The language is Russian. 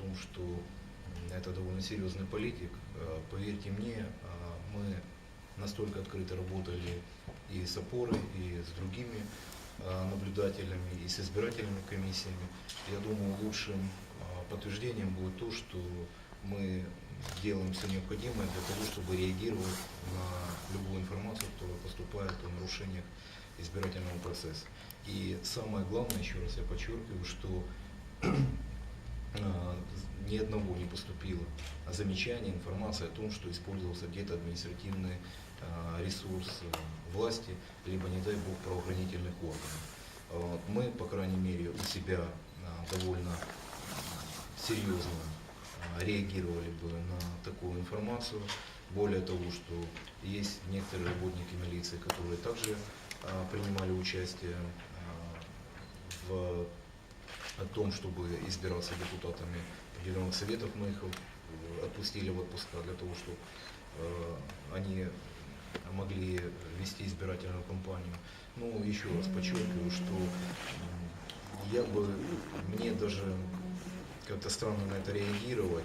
том, что это довольно серьезный политик. Э, Поверьте мне, э, мы настолько открыто работали и с опорой, и с другими э, наблюдателями, и с избирательными комиссиями. Я думаю, лучшим подтверждением будет то, что мы делаем все необходимое для того, чтобы реагировать на любую информацию, которая поступает о нарушениях избирательного процесса. И самое главное, еще раз я подчеркиваю, что ни одного не поступило замечания, информация о том, что использовался где-то административный а, ресурс а, власти, либо, не дай бог, правоохранительных органов. А, Мы, по крайней мере, у себя а, довольно серьезно а, реагировали бы на такую информацию. Более того, что есть некоторые работники милиции, которые также а, принимали участие а, в том, чтобы избираться депутатами определенных советов, мы их э, отпустили в отпуска для того, чтобы э, они могли вести избирательную кампанию. Ну, еще раз подчеркиваю, что я бы, мне даже как-то странно на это реагировать.